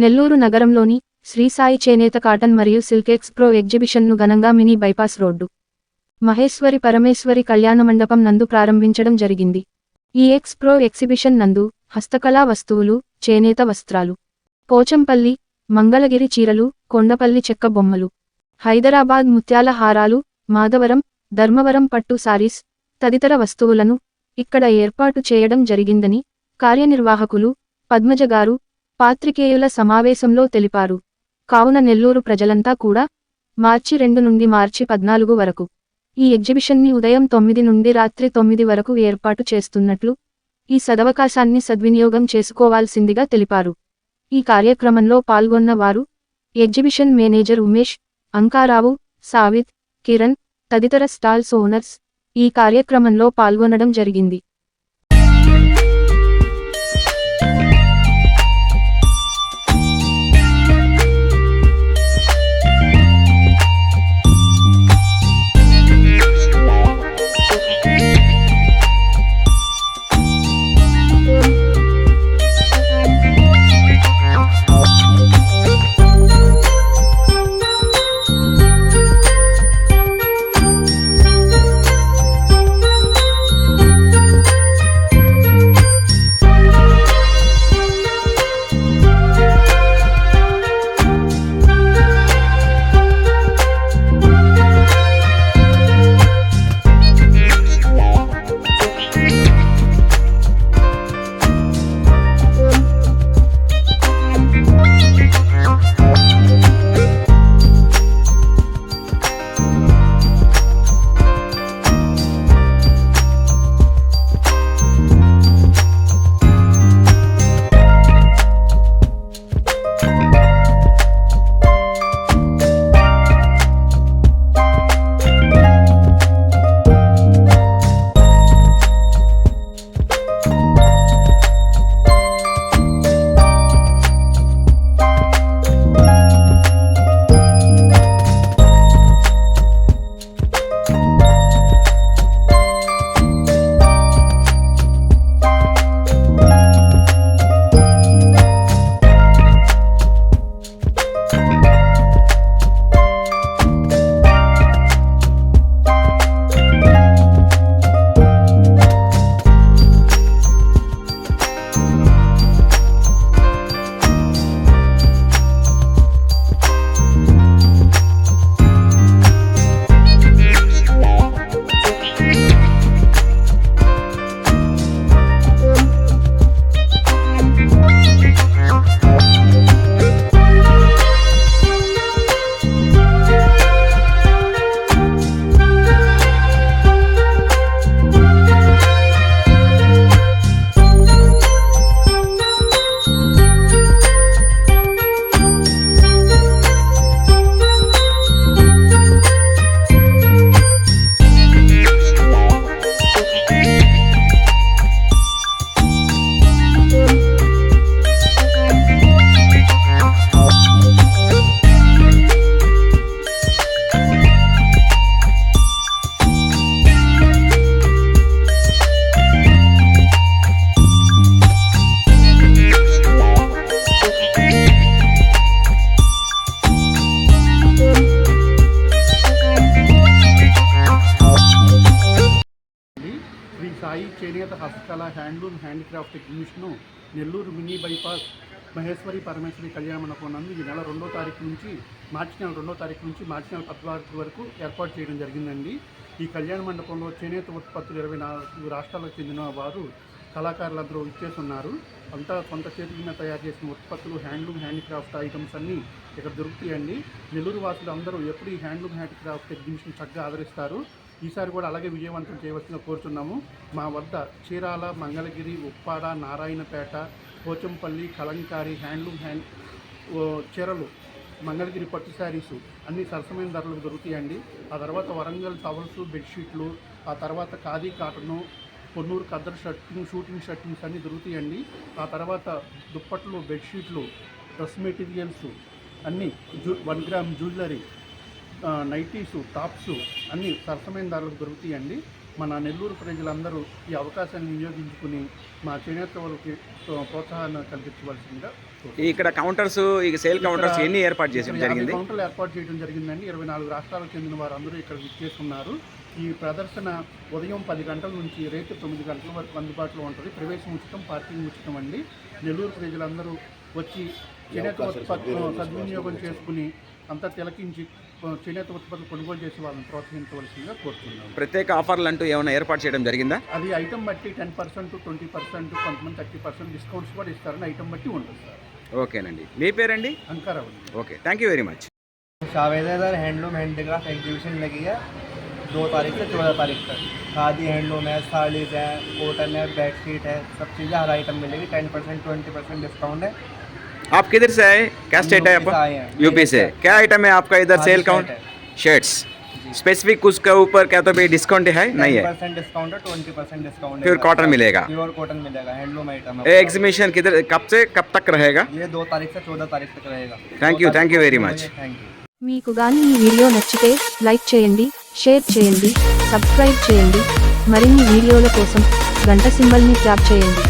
నెల్లూరు నగరంలోని శ్రీసాయి చేనేత కాటన్ మరియు సిల్క్ ఎక్స్ప్రో ఎగ్జిబిషన్ను ఘనంగా mini bypass road. Maheshwari Parameshwari Kalyana Mandapam నందు ప్రారంభించడం జరిగింది. ఈ ఎక్స్ప్రో ఎగ్జిబిషన్ నందు హస్తకళా వస్తువులు చేనేత వస్త్రాలు పోచంపల్లి మంగళగిరి చీరలు కొండపల్లి చెక్క బొమ్మలు హైదరాబాద్ ముత్యాల హారాలు మాధవరం ధర్మవరం పట్టు సారీస్ తదితర వస్తువులను ఇక్కడ ఏర్పాటు చేయడం జరిగిందని కార్యనిర్వాహకులు పద్మజ గారు పాత్రికేయుల సమావేశంలో తెలిపారు. కావున నెల్లూరు ప్రజలంతా కూడా మార్చి రెండు నుండి మార్చి పద్నాలుగు వరకు ఈ ఎగ్జిబిషన్ని ఉదయం తొమ్మిది నుండి రాత్రి తొమ్మిది వరకు ఏర్పాటు చేస్తున్నట్లు ఈ సదవకాశాన్ని సద్వినియోగం చేసుకోవాల్సిందిగా తెలిపారు. ఈ కార్యక్రమంలో పాల్గొన్న వారు ఎగ్జిబిషన్ మేనేజర్ ఉమేష్ అంకారావు సావిత్ కిరణ్ తదితర స్టాల్స్ ఓనర్స్ ఈ కార్యక్రమంలో పాల్గొనడం జరిగింది. చేనేత హస్తకళ handloom handicraft exhibition Nellore mini bypass Maheshwari Parameshwari Kalyana Mandapam నందు ఈ నెల రెండో తారీఖు నుంచి మార్చి నెల రెండో తారీఖు నుంచి మార్చి నెల పద్నాలుగు వరకు ఏర్పాటు చేయడం జరిగిందండి. ఈ కళ్యాణ మండపంలో చేనేత ఉత్పత్తులు ఇరవై నాలుగు రాష్ట్రాలకు చెందిన వారు కళాకారులందరూ ఇచ్చేస్తున్నారు అంతా సొంత చేతుల మీద తయారు చేసిన ఉత్పత్తులు హ్యాండ్లూమ్ హ్యాండిక్రాఫ్ట్ ఐటమ్స్ అన్నీ ఇక్కడ దొరుకుతాయండి. నెల్లూరు వాసులు అందరూ ఎప్పుడు ఈ హ్యాండ్లూమ్ హ్యాండిక్రాఫ్ట్ ఎగ్జిబిషన్ చక్కగా ఆదరిస్తారు. ఈసారి కూడా అలాగే విజయవంతం చేయవలసిందిగా కోరుతున్నాము. మా వద్ద చీరాల మంగళగిరి ఉప్పాడ నారాయణపేట పోచంపల్లి కలంకారి హ్యాండ్లూమ్ హ్యాండ్ చీరలు మంగళగిరి పట్టు శారీసు అన్ని సరసమైన ధరలకు దొరుకుతాయండి. ఆ తర్వాత వరంగల్ టవల్స్ బెడ్షీట్లు ఆ తర్వాత khadi cotton Ponnur khaddar shirting suiting shirtings అన్నీ దొరుకుతాయండి. ఆ తర్వాత దుప్పట్లు బెడ్షీట్లు డ్రెస్ మెటీరియల్స్ అన్నీ zoo one gram jewellery nighties tops అన్నీ సరసమైన ధరలకు దొరుకుతాయండి. మన నెల్లూరు ప్రజలందరూ ఈ అవకాశాన్ని వినియోగించుకుని మా చేనేత వాళ్ళకి ప్రోత్సాహాన్ని కల్పించవలసిందిగా. ఇక్కడ కౌంటర్స్ ఇక సేల్ కౌంటర్స్ ఎన్ని ఏర్పాటు చేసి జరిగింది. కౌంటర్లు ఏర్పాటు చేయడం జరిగిందండి. ఇరవై నాలుగు రాష్ట్రాలకు చెందిన వారందరూ ఇక్కడ విచ్చేస్తున్నారు. ఈ ప్రదర్శన ఉదయం పది గంటల నుంచి రేపు తొమ్మిది గంటల వరకు అందుబాటులో ఉంటుంది. ప్రవేశం ఉచితం పార్కింగ్ ఉచితం అండి. నెల్లూరు ప్రజలందరూ వచ్చి చేనేత సద్వినియోగం చేసుకుని అంతా తిలకించి చేనేత ఉత్పత్తులు కొనుగోలు చేసి వాళ్ళని ప్రోత్సహించవలసిందిగా కోరుతున్నాను ప్రత్యేక ఆఫర్లు అంటూ ఏమైనా ఏర్పాటు చేయడం జరిగిందా అది ఐటమ్ బట్టి టెన్ పర్సెంట్ ట్వంటీ పర్సెంట్ కొంతమంది థర్టీ పర్సెంట్ డిస్కౌంట్స్ కూడా ఇస్తారని ఐటమ్ బట్టి ఉంటుంది సార్ ఓకేనండి మీ పేరండి Ankarao okay thank you very much शावेदार handloom handicraft exhibition लगी है दो तारीख से चौदह तारीख तक खादी हैंडलूम है साड़ीज़ है कॉटन है बेडशीट है सब चीज़ें हर आइटम मिलेगी ten percent twenty percent discount है आप किधर से आए क्या स्टेट है यूपी से आपका आए हैं। यूपी से क्या आइटम है आपका इधर खादी सेल शर्ट काउंट है। शर्ट्स स्पेसिफिक उसके ऊपर क्या तो भाई डिस्काउंट है नहीं है परसेंट डिस्काउंट है twenty percent discount Pure cotton मिलेगा। प्योर कॉटन मिलेगा हैंडलूम आइटम ये एग्जीबिशन किधर कब से कब तक रहेगा ये दो तारीख से चौदह तारीख तक रहेगा Thank you, thank you very much. Thank you మీకు గాని ఈ వీడియో నచ్చితే లైక్ చేయండి షేర్ చేయండి సబ్స్క్రైబ్ చేయండి మరిన్ని వీడియోల కోసం గంట సింబల్ని ట్యాప్ చేయండి